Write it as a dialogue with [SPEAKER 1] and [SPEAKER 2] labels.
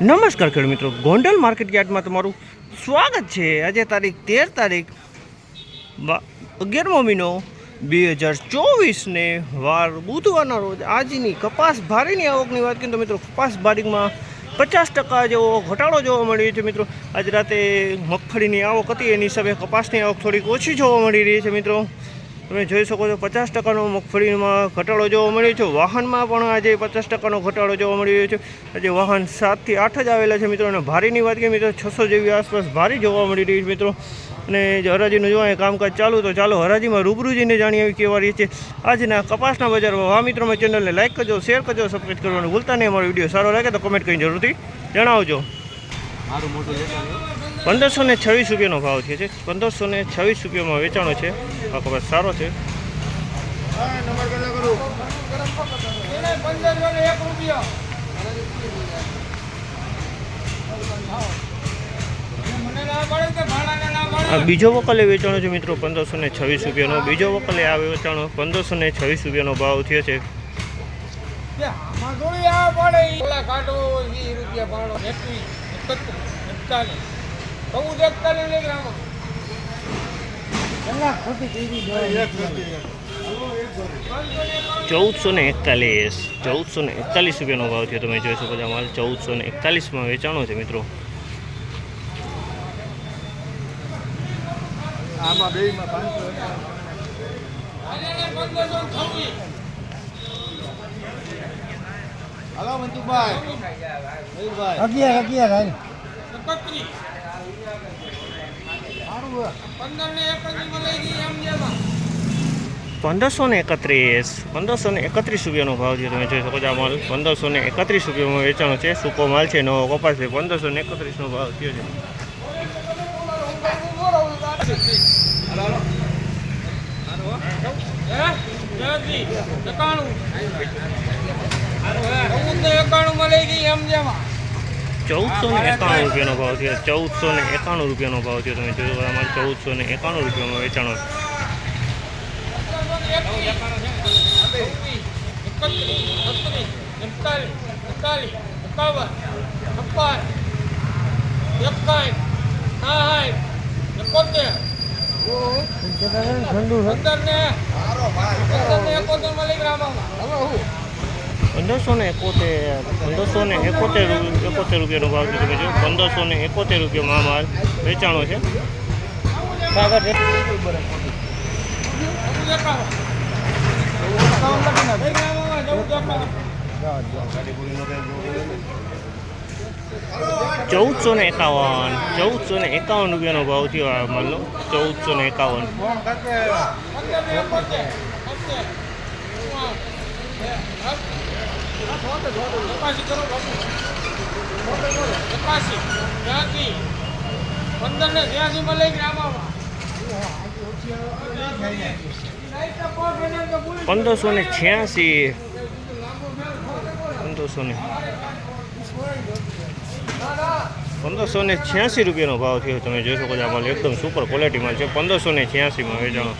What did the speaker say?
[SPEAKER 1] નમસ્કાર ખેડૂત મિત્રો. ગોંડલ માર્કેટ યાર્ડમાં તમારું સ્વાગત છે. આજે તારીખ તેર તારીખ અગિયારમો મહિનો બે હજાર ચોવીસને વાર બુધવારના રોજ. આજની કપાસ ભારીની આવકની વાત કરીએ તો મિત્રો કપાસ ભારીમાં પચાસ ટકા જેવો ઘટાડો જોવા મળ્યો છે મિત્રો. આજ રાતે મગફળીની આવક હતી, એની હિસાબે કપાસની આવક થોડીક ઓછી જોવા મળી રહી છે મિત્રો. તમે જોઈ શકો છો પચાસ ટકાનો મગફળીમાં ઘટાડો જોવા મળ્યો છે. વાહનમાં પણ આજે પચાસ ટકાનો ઘટાડો જોવા મળી રહ્યો છે. આજે વાહન સાતથી આઠ જ આવેલા છે મિત્રો અને ભારીની વાત કરીએ મિત્રો છસો જેવી આસપાસ ભારી જોવા મળી રહી છે મિત્રો. અને જે હરાજીનું જોવા કામકાજ ચાલુ તો ચાલો હરાજીમાં રૂબરૂ જઈને જાણી આવી કેવા રહી છે. આજના કપાસના બજારમાં આ મિત્રોમાં ચેનલને લાઇક કરજો શેર કરજો સબસ્ક્રાઈબ કરવાનું ભૂલતા નહીં. અમારો વીડિયો સારો લાગે તો કમેન્ટ કરીને જરૂરથી જણાવજો.
[SPEAKER 2] મારું મોટું
[SPEAKER 1] પંદરસો ને છવ્વીસ રૂપિયાનો ભાવ થયો છે. પંદરસો ને છવ્વીસ રૂપિયામાં વેચાણો છે. આ કપાસ સારો છે. બીજો વકલે વેચાણો છે મિત્રો પંદરસો ને છવ્વીસ રૂપિયાનો. બીજો વકલે આ વેચાણો પંદરસો ને છવ્વીસ રૂપિયાનો ભાવ થયો છે. ચૌદસો ને એકતાલીસ ચૌદસો ને એકતાલીસ રૂપિયાનો ભાવ થયો તમે જોઈ શકો છો માલ. ચૌદસો ને એકતાલીસમાં વેચાણો છે મિત્રો.
[SPEAKER 2] આમાં બેયમાં પાંચસો હલો મંતુભાઈ
[SPEAKER 3] અગિયાર અગિયાર હાલ.
[SPEAKER 1] પંદરસો ને એકત્રીસ. પંદરસો ને એકત્રીસ રૂપિયાનો ભાવ છે, તમે જોઈ શકો છો આ માલ. પંદરસો ને એકત્રીસ રૂપિયામાં વેચાણો છે. સૂકો માલ છે, નવો કપાસ છે. પંદરસો ને એકત્રીસનો ભાવ થયો છે. ચૌદસો ને એકાણું રૂપિયાનો ભાવ થયો ચૌદસો ને એકાણું રૂપિયાનો ભાવ થયો તમે છો અમારે ચૌદસો ને એકાણું રૂપિયામાં વેચાણો છે.
[SPEAKER 3] ઠંડુ
[SPEAKER 1] પંદરસો ને એકોતેર પંદરસો ને એકોતેર એકોતેર રૂપિયાનો ભાવ છે તમે જો પંદરસો ને એકોતેર રૂપિયામાં માલ વેચાણો છે. ચૌદસો ને એકાવન ચૌદસો ને એકાવન રૂપિયાનો ભાવ થયો આ માલનો. ચૌદસો ને એકાવન. પંદરસો ને છ્યાસી પંદરસો ને પંદરસો ને છ્યાસી રૂપિયાનો ભાવ થયો. તમે જોઈ શકો છો આ માલ એકદમ સુપર ક્વોલિટી માલ છે. પંદરસો ને છ્યાસીમાં વેચાણો.